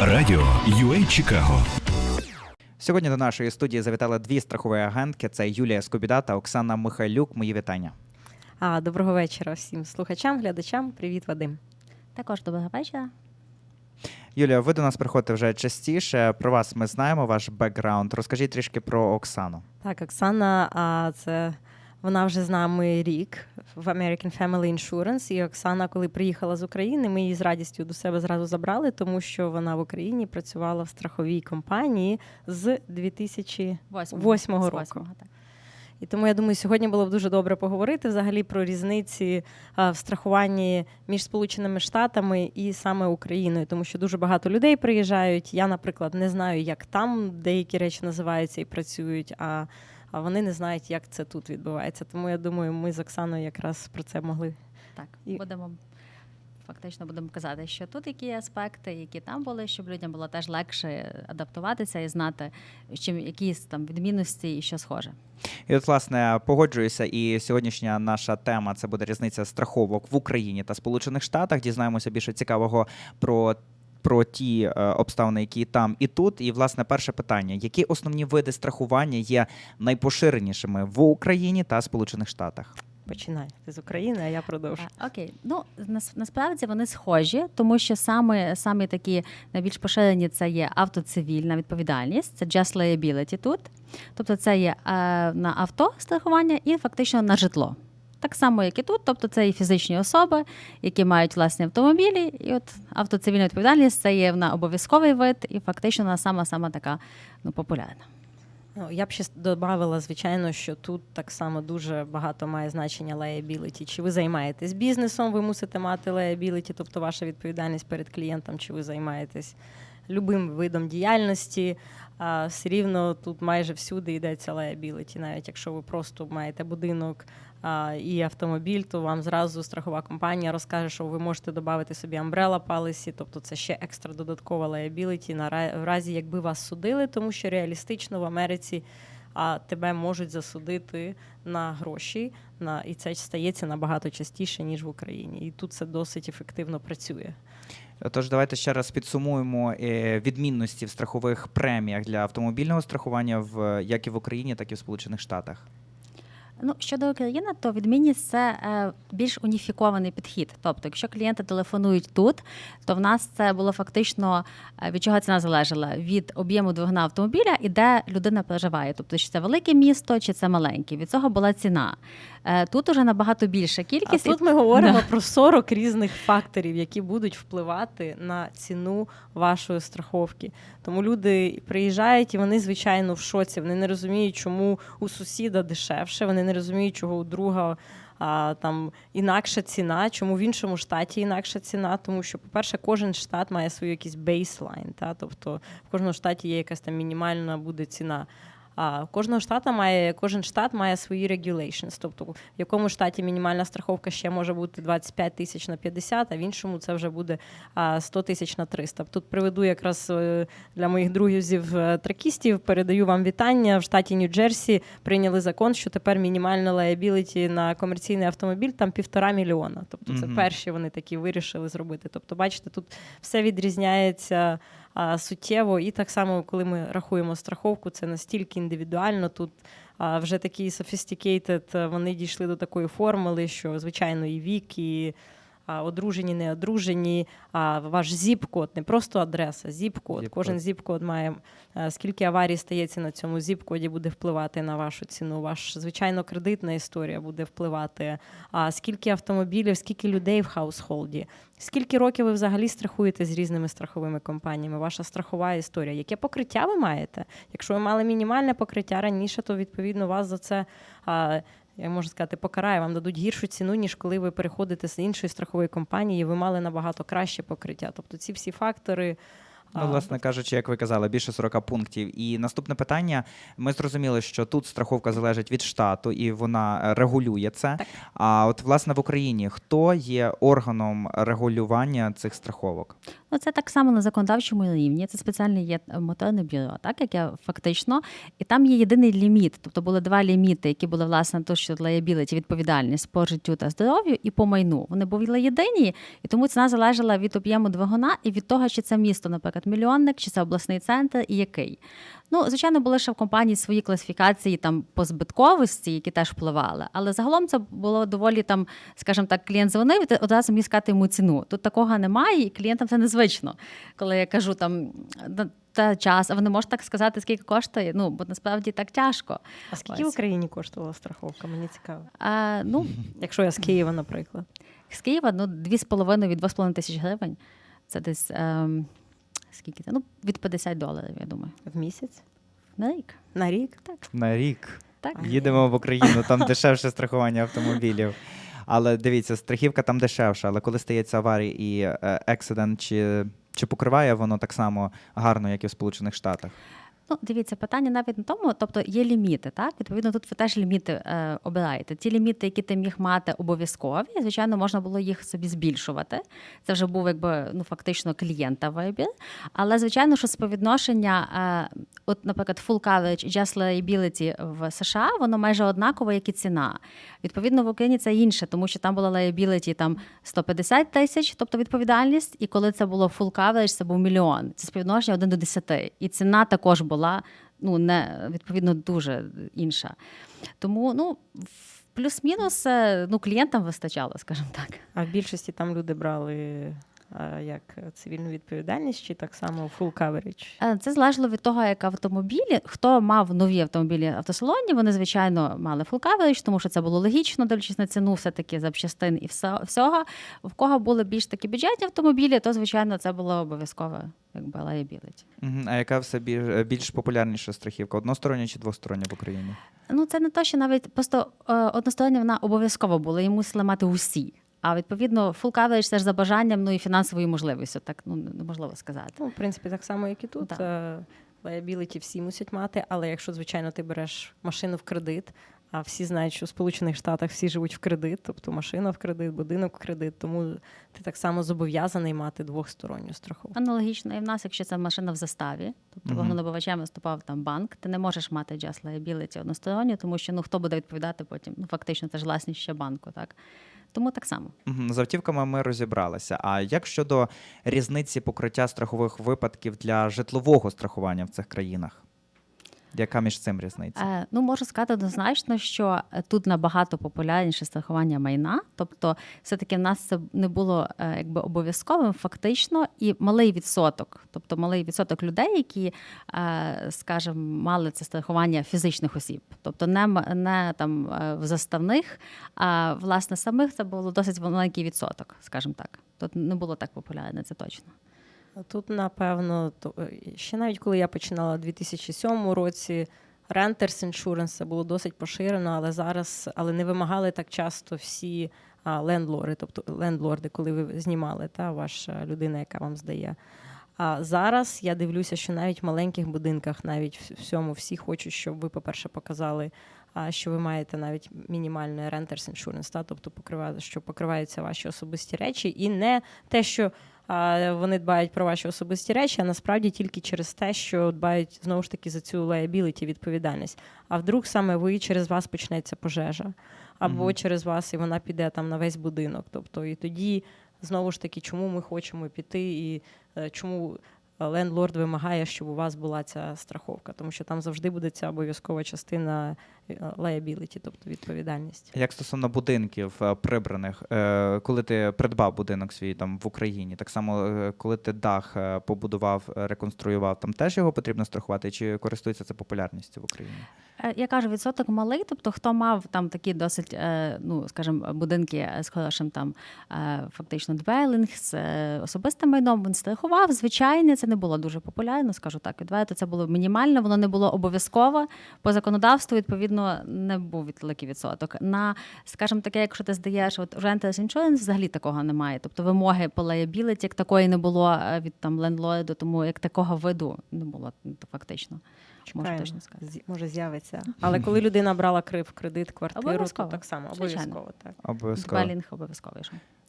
Радіо UA Чикаго. Сьогодні до нашої студії завітали дві страхові агентки: це Юлія Скобіда та Оксана Михайлюк. Мої вітання. А, доброго вечора всім слухачам, глядачам. Привіт, Вадим. Також доброго вечора. Юлія, ви до нас приходите вже частіше. Про вас ми знаємо, ваш бекграунд. Розкажіть трішки про Оксану. Так, Оксана, а це вона вже з нами рік в American Family Insurance. І Оксана, коли приїхала з України, ми її з радістю до себе зразу забрали, тому що вона в Україні працювала в страховій компанії з 2008 Восьмого. З року. так. І тому я думаю, сьогодні було б дуже добре поговорити взагалі про різниці а, в страхуванні між Сполученими Штатами і саме Україною, тому що дуже багато людей приїжджають. Я, наприклад, не знаю, як там деякі речі називаються і працюють. А а вони не знають, як це тут відбувається. Тому я думаю, ми з Оксаною якраз про це могли. Так, І- будемо фактично будемо казати, що тут які аспекти, які там були, щоб людям було теж легше адаптуватися і знати, чим якісь там відмінності і що схоже. І от, власне, погоджуюся, і сьогоднішня наша тема це буде різниця страховок в Україні та Сполучених Штатах. Дізнаємося більше цікавого про. Про ті е, обставини, які там і тут, і власне перше питання: які основні види страхування є найпоширенішими в Україні та Сполучених Штатах? Починай ти з України, а я продовжу. Окей, ну нас, насправді вони схожі, тому що саме, саме такі найбільш поширені це є автоцивільна відповідальність, це just liability тут. Тобто це є е, на авто страхування і фактично на житло. Так само, як і тут, тобто це і фізичні особи, які мають власні автомобілі, і от автоцивільна відповідальність це є на обов'язковий вид, і фактично вона сама сама така ну, популярна. Ну, я б ще додавала, звичайно, що тут так само дуже багато має значення liability. Чи ви займаєтесь бізнесом, ви мусите мати liability, тобто ваша відповідальність перед клієнтом, чи ви займаєтесь любим видом діяльності. А все рівно тут майже всюди йдеться liability. Навіть якщо ви просто маєте будинок а, і автомобіль, то вам зразу страхова компанія розкаже, що ви можете додати собі umbrella policy, тобто це ще екстра додаткова liability на в разі, якби вас судили, тому що реалістично в Америці а тебе можуть засудити на гроші, на і це стається набагато частіше ніж в Україні. І тут це досить ефективно працює. Тож давайте ще раз підсумуємо е, відмінності в страхових преміях для автомобільного страхування в як і в Україні, так і в Сполучених Штатах. Ну, щодо України, то відмінність це е, більш уніфікований підхід. Тобто, якщо клієнти телефонують тут, то в нас це було фактично е, від чого ціна залежала від об'єму двигуна автомобіля і де людина проживає. Тобто, чи це велике місто, чи це маленьке. Від цього була ціна. Е, тут уже набагато більша А кількість. тут ми говоримо Да. про 40 різних факторів, які будуть впливати на ціну вашої страховки. Тому люди приїжджають і вони, звичайно, в шоці. Вони не розуміють, чому у сусіда дешевше, вони не розумію, чого у друга. А там інакша ціна, чому в іншому штаті інакша ціна? Тому що, по-перше, кожен штат має свою якийсь бейслайн. Та? Тобто в кожному штаті є якась там мінімальна буде ціна. А кожного штата має кожен штат має свої regulations. Тобто в якому штаті мінімальна страховка ще може бути 25 тисяч на 50, а в іншому це вже буде а, 100 тисяч на 300. Тут приведу якраз е, для моїх друзів е, тракістів. Передаю вам вітання. В штаті Нью-Джерсі прийняли закон, що тепер мінімальна liability на комерційний автомобіль там півтора мільйона. Тобто це Мгм. перші вони такі вирішили зробити. Тобто, бачите, тут все відрізняється суттєво. І так само, коли ми рахуємо страховку, це настільки індивідуально. Тут вже такі sophisticated, е, вони дійшли до такої формули, що звичайно і вік, і одружені, не одружені. А ваш зіп-код, не просто адреса, зіп-код. Зіп-код. Кожен зіп-код має е, скільки аварій стається на цьому зіп-коді, буде впливати на вашу ціну. Ваш звичайно кредитна історія буде впливати. А скільки автомобілів, скільки людей в хаусхолді. Скільки років ви взагалі страхуєте з різними страховими компаніями? Ваша страхова історія. Яке покриття ви маєте? Якщо ви мали мінімальне покриття раніше, то відповідно вас за це. Я можу сказати, покарає, вам дадуть гіршу ціну, ніж коли ви переходите з іншої страхової компанії, і ви мали набагато краще покриття. Тобто ці всі фактори. Ну, власне кажучи, як ви казали, більше 40 пунктів. І наступне питання: ми зрозуміли, що тут страховка залежить від штату і вона е, регулює це. Так. А от власне в Україні хто є органом регулювання цих страховок? Ну, це так само на законодавчому рівні. Це спеціальне є моторне бюро, так як я фактично, і там є єдиний ліміт. Тобто були два ліміти, які були власне то, що liability, відповідальність по життю та здоров'ю і по майну. Вони були єдині, і тому ціна залежала від об'єму двигуна і від того, чи це місто, наприклад, наприклад, мільйонник, чи це обласний центр, і який. Ну, звичайно, були ще в компанії свої класифікації там по збитковості, які теж впливали. Але загалом це було доволі там, скажімо так, клієнт дзвонив і ти одразу міг сказати йому ціну. Тут такого немає, і клієнтам це незвично. Коли я кажу там «Да, та час, а ви не можете так сказати, скільки коштує. Ну, бо насправді так тяжко. А скільки в Україні коштувала страховка? Мені цікаво. А, ну, Якщо я з Києва, наприклад. з Києва ну, 2,5 від 2,5 тисяч гривень. Це десь ем, скільки це? Ну, від 50 доларів, я думаю. В місяць? На рік. На рік? Так. На рік. Так. Їдемо в Україну, там дешевше страхування автомобілів. Але дивіться, страхівка там дешевша, але коли стається аварія і е, ексидент, чи, чи покриває воно так само гарно, як і в Сполучених Штатах? Ну, дивіться, питання навіть на тому, тобто є ліміти, так? Відповідно, тут ви теж ліміти е, обираєте. Ті ліміти, які ти міг мати обов'язкові, звичайно, можна було їх собі збільшувати. Це вже був якби ну фактично клієнта вибір. Але звичайно, що співвідношення, е, от, наприклад, full coverage just liability в США, воно майже однакове, як і ціна. Відповідно, в Україні це інше, тому що там була liability там 150 тисяч, тобто відповідальність, і коли це було full coverage, це був мільйон. Це співвідношення 1 до 10. І ціна також була ну, не, відповідно дуже інша. Тому ну, плюс-мінус е, ну, клієнтам вистачало, скажімо так. А в більшості там люди брали як цивільну відповідальність чи так само full coverage? Е, Це залежало від того, як автомобілі. Хто мав нові автомобілі в автосалоні, вони, звичайно, мали full coverage, тому що це було логічно, дивлячись на ціну все-таки запчастин і все- всього. В кого були більш такі бюджетні автомобілі, то, звичайно, це було обов'язково якби liability. А яка все більш, більш популярніша страхівка? Одностороння чи двостороння в Україні? Ну, це не то, що навіть просто е, одностороння вона обов'язково була, і мусили мати усі. А відповідно, full coverage це ж за бажанням, ну і фінансовою можливістю. Так ну неможливо сказати. Ну, в принципі, так само, як і тут. Так. Е, всі мусять мати, але якщо, звичайно, ти береш машину в кредит, а всі знають, що в Сполучених Штатах всі живуть в кредит, тобто машина в кредит, будинок в кредит, тому ти так само зобов'язаний мати двохсторонню страховку. Аналогічно, і в нас, якщо це машина в заставі, тобто вогненабувачем виступав там банк, ти не можеш мати just liability односторонню, тому що ну хто буде відповідати потім? Ну фактично, це ж власність ще банку, так тому так само. З автівками ми розібралися. А як щодо різниці покриття страхових випадків для житлового страхування в цих країнах? Яка між цим різниця? Е, ну можу сказати однозначно, що е, тут набагато популярніше страхування майна. Тобто, все-таки в нас це не було е, якби обов'язковим, фактично, і малий відсоток, тобто малий відсоток людей, які, скажімо, мали це страхування фізичних осіб, тобто не, не там в заставних, а власне самих це було досить маленький відсоток, скажімо так. Тут не було так популярне, це точно. Тут, напевно, то е, ще навіть коли я починала у 2007 році, Renters Insurance це було досить поширено, але зараз але не вимагали так часто всі а, лендлори, тобто лендлорди, коли ви знімали, та ваша людина, яка вам здає. А зараз я дивлюся, що навіть в маленьких будинках, навіть в всьому, всі хочуть, щоб ви, по-перше, показали, що ви маєте навіть мінімальне renters insurance, та, тобто покриває, що покриваються ваші особисті речі, і не те, що вони дбають про ваші особисті речі, а насправді тільки через те, що дбають знову ж таки за цю liability, відповідальність. А вдруг саме ви через вас почнеться пожежа, або Мгм. через вас і вона піде там на весь будинок. Тобто, і тоді знову ж таки, чому ми хочемо піти, і е, чому лендлорд вимагає, щоб у вас була ця страховка, тому що там завжди буде ця обов'язкова частина е, liability, тобто відповідальність. Як стосовно будинків е, прибраних, е, коли ти придбав будинок свій там в Україні, так само, коли ти дах побудував, реконструював, там теж його потрібно страхувати, чи користується це популярністю в Україні? Я кажу, відсоток малий, тобто хто мав там такі досить, ну скажімо, будинки з хорошим там фактично двелинг, з особистим майном, він страхував. Звичайно, це не було дуже популярно, скажу так. Відверто це було мінімально, воно не було обов'язково. По законодавству, відповідно, не був великий відсоток. На, скажімо таке, якщо ти здаєш, от Renters Insurance взагалі такого немає. Тобто вимоги по liability як такої не було е, від там лендлорду, тому як такого виду не було ну, Можу Чекаємо. точно сказати. Зі- Може з'явиться. Але коли людина брала крив кредит, квартиру, то Обов'язково. так само Звичайно. обов'язково так. Обов'язково. Двелінг обов'язково.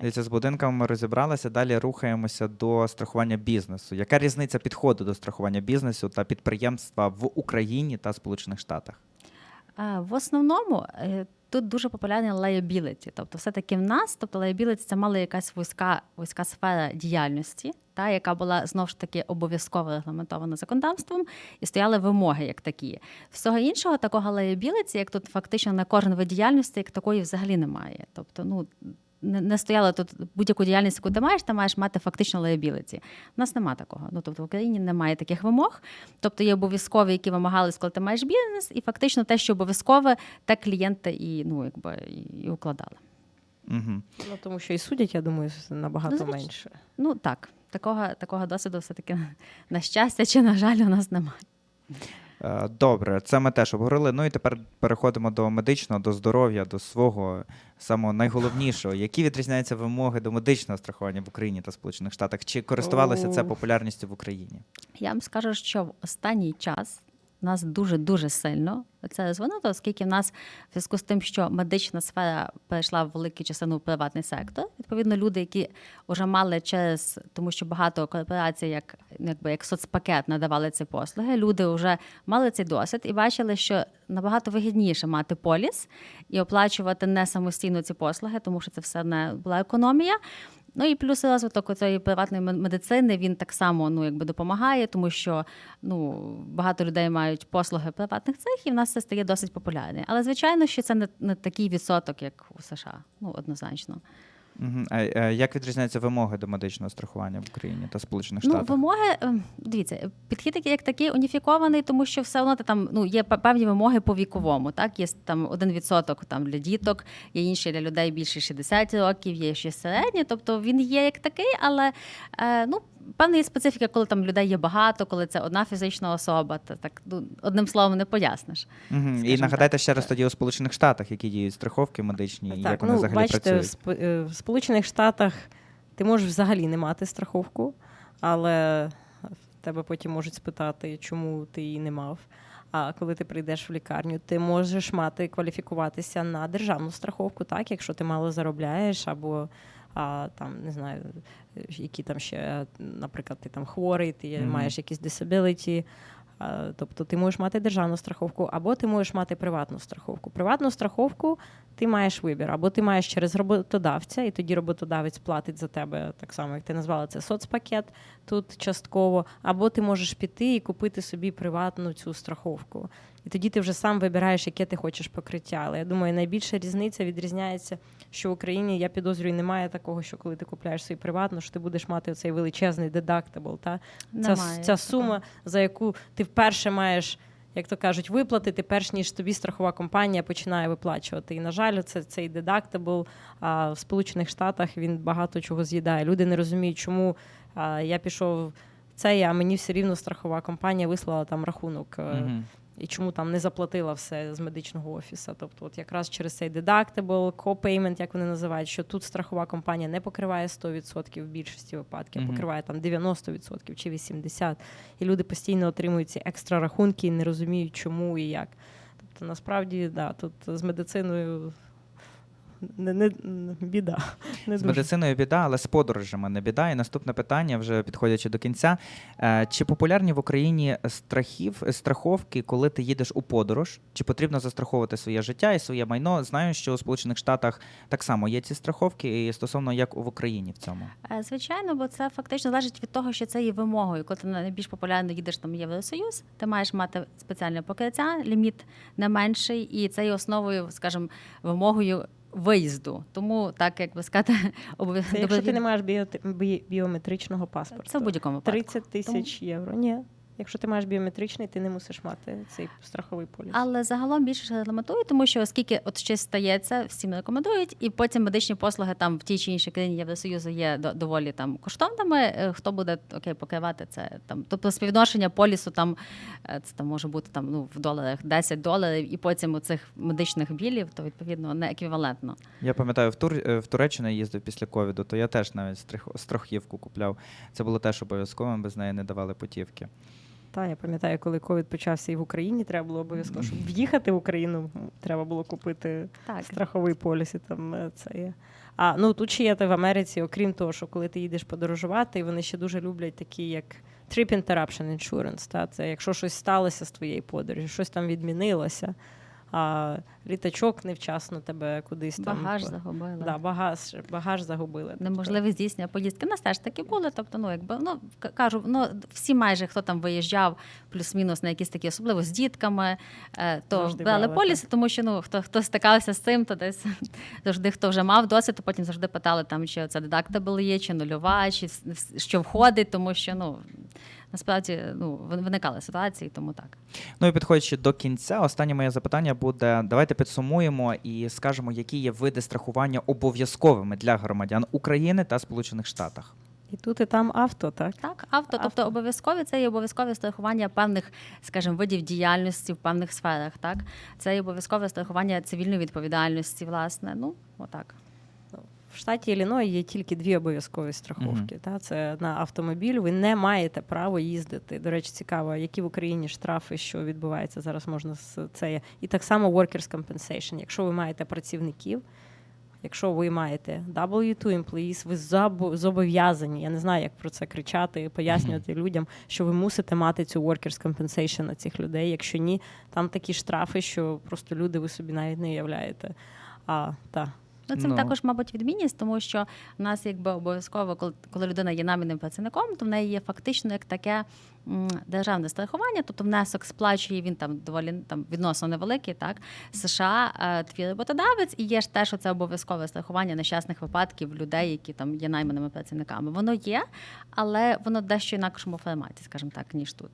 Дивіться, з будинками ми розібралися. Далі рухаємося до страхування бізнесу. Яка різниця підходу до страхування бізнесу та підприємства в Україні та Сполучених Штатах? А, В основному е, тут дуже популярні liability. Тобто, все-таки в нас, тобто liability – це мала якась вузька, вузька сфера діяльності. Та яка була знову ж таки обов'язково регламентована законодавством, і стояли вимоги як такі. Всього іншого такого liability, як тут фактично на кожен вид діяльності, як такої взагалі немає. Тобто, ну. Не, не стояло тут будь-яку діяльність, яку ти маєш, ти маєш мати фактично liability. У нас немає такого. Ну тобто в Україні немає таких вимог. Тобто є обов'язкові, які вимагались, коли ти маєш бізнес, і фактично те, що обов'язкове, те клієнти і ну якби і, укладали. Угу. Ну тому що і судять, я думаю, набагато Ну, менше. Ну так, такого, такого досвіду все-таки на щастя чи на жаль у нас немає. Е, Добре, це ми теж обговорили. Ну і тепер переходимо до медичного, до здоров'я, до свого самого найголовнішого. Які відрізняються вимоги до медичного страхування в Україні та Сполучених Штатах? Чи користувалося це популярністю в Україні? Я вам скажу, що в останній час нас дуже дуже сильно це розвинуто, оскільки в нас в зв'язку з тим, що медична сфера перейшла в велику частину в приватний сектор. Відповідно, люди, які вже мали через тому, що багато корпорацій, як якби як соцпакет надавали ці послуги. Люди вже мали цей досвід і бачили, що набагато вигідніше мати поліс і оплачувати не самостійно ці послуги, тому що це все не була економія. Ну і плюс розвиток цієї приватної медицини він так само ну якби допомагає, тому що ну багато людей мають послуги приватних цих, і в нас це стає досить популярним. Але звичайно, що це не, не такий відсоток, як у США. Ну однозначно. Угу. А е, як відрізняються вимоги до медичного страхування в Україні та Сполучених Ну, вимоги, ем, дивіться, підхід як такий уніфікований, тому що все одно там ну є певні вимоги по віковому. Так, є там один відсоток там для діток, є інші для людей більше 60 років, є ще середні. Тобто він є як такий, але е, ну. Певна є специфіка, коли там людей є багато, коли це одна фізична особа, то так ну, одним словом не поясниш. Угу. І нагадайте так. ще раз тоді у Сполучених Штатах, які діють страховки медичні, і так, як вони ну, взагалі бачите, працюють. Сп- е, в Сполучених Штатах ти можеш взагалі не мати страховку, але в тебе потім можуть спитати, чому ти її не мав. А коли ти прийдеш в лікарню, ти можеш мати кваліфікуватися на державну страховку, так, якщо ти мало заробляєш, або а, там не знаю, які там ще, наприклад, ти там хворий, ти Мгм. маєш якісь disability, а, Тобто ти можеш мати державну страховку, або ти можеш мати приватну страховку. Приватну страховку ти маєш вибір, або ти маєш через роботодавця, і тоді роботодавець платить за тебе так само, як ти назвала це соцпакет тут частково, або ти можеш піти і купити собі приватну цю страховку. І тоді ти вже сам вибираєш, яке ти хочеш покриття. Але я думаю, найбільша різниця відрізняється, що в Україні я підозрюю, немає такого, що коли ти купляєш свій приватну, що ти будеш мати оцей величезний дедактабл. Та? Ця, ця сума, за яку ти вперше маєш, як то кажуть, виплатити, перш ніж тобі страхова компанія починає виплачувати. І, на жаль, це цей дедактабл а в Сполучених Штатах він багато чого з'їдає. Люди не розуміють, чому а, я пішов в це, а мені все рівно страхова компанія вислала там рахунок. е, Мгм. І чому там не заплатила все з медичного офісу. Тобто, от якраз через цей deductible, co-payment, як вони називають, що тут страхова компанія не покриває 100% в більшості випадків, а покриває там 90% чи 80%. І люди постійно отримують ці екстра рахунки і не розуміють, чому і як. Тобто, насправді, да, тут з медициною не, не, біда. Не З дуже. медициною біда, але з подорожами не біда. І наступне питання, вже підходячи до кінця. Е, Чи популярні в Україні страхів, страховки, коли ти їдеш у подорож? Чи потрібно застраховувати своє життя і своє майно? Знаю, що у Сполучених Штатах так само є ці страховки, і стосовно як в Україні в цьому. Е, Звичайно, бо це фактично залежить від того, що це є вимогою. Коли ти найбільш популярно їдеш там Євросоюз, ти маєш мати спеціальне покриття, ліміт не менший, і це є основою, скажімо, вимогою виїзду. Тому так як би сказати, обов'язково якщо ти не маєш біо- бі- біометричного паспорту. це в будь-якому випадку. 30 тисяч євро. Ні. Якщо ти маєш біометричний, ти не мусиш мати цей страховий поліс. Але загалом більше регламентує, тому що оскільки от щось стається, всім рекомендують, і потім медичні послуги там в тій чи іншій країні Євросоюзу є доволі там коштовними. Е, Хто буде окей покривати це там? Тобто співвідношення полісу там е, це там може бути там ну в доларах 10 доларів, і потім у цих медичних білів, то відповідно не еквівалентно. Я пам'ятаю, в, Тур... е, в Туреччину я їздив після ковіду, то я теж навіть страх... страхівку купляв. Це було теж обов'язково, без неї не давали путівки. Та я пам'ятаю, коли ковід почався і в Україні, треба було обов'язково, щоб в'їхати в Україну, треба було купити Так. страховий поліс. І там е, це є. А ну тут ще є ти в Америці, окрім того, що коли ти їдеш подорожувати, і вони ще дуже люблять такі, як Trip Interruption Insurance. Та? Це якщо щось сталося з твоєї подорожі, щось там відмінилося. А літачок невчасно тебе кудись там. Багаж загубили. Да, багаж, багаж загубили. Тобто, Неможливість здійснення поїздки. Нас теж такі були. Тобто, ну якби ну кажу, ну всі майже хто там виїжджав, плюс-мінус на якісь такі, особливо з дітками, е, то Завжди брали поліси, тому що ну хто хто стикався з цим, то десь завжди хто вже мав досвід, то потім завжди питали там, чи це дедактабл є, чи нульова, чи що входить, тому що ну насправді ну вин- виникали ситуації, тому так. Ну і підходячи до кінця, останнє моє запитання буде: давайте підсумуємо і скажемо, які є види страхування обов'язковими для громадян України та Сполучених Штатах. І тут, і там авто, так? Так, авто, тобто Авто. обов'язкові це є обов'язкове страхування певних, скажімо, видів діяльності в певних сферах. Так, це є обов'язкове страхування цивільної відповідальності, власне. Ну, отак. В штаті Ілліной є тільки дві обов'язкові страховки. Та це на автомобіль. Ви не маєте права їздити. До речі, цікаво, які в Україні штрафи, що відбувається зараз. Можна з це. І так само workers' compensation. Якщо ви маєте працівників. Якщо ви маєте W2 employees, ви зобов'язані. Я не знаю, як про це кричати, пояснювати людям, що ви мусите мати цю workers' compensation на цих людей. Якщо ні, там такі штрафи, що просто люди ви собі навіть не уявляєте. А, та. Ну, це Ну. також, мабуть, відмінність, тому що в нас якби обов'язково, коли, коли людина є намірним працівником, то в неї є фактично як таке м, державне страхування, тобто внесок сплачує він там доволі там відносно невеликий, так США, е, твій роботодавець, і є ж теж оце обов'язкове страхування нещасних випадків людей, які там є найманими працівниками. Воно є, але воно дещо інакшому форматі, скажімо так, ніж тут.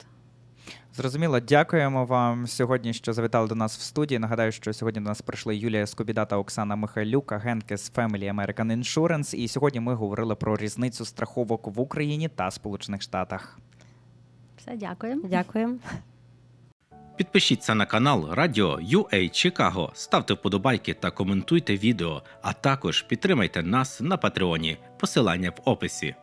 Зрозуміло, дякуємо вам сьогодні, що завітали до нас в студії. Нагадаю, що сьогодні до нас прийшли Юлія Скобіда та Оксана Михайлюк, агентки з Family American Insurance. І сьогодні ми говорили про різницю страховок в Україні та Сполучених Штатах. Все, дякую. Дякуємо. Підпишіться на канал Радіо UA Чикаго, ставте вподобайки та коментуйте відео, а також підтримайте нас на Патреоні. Посилання в описі.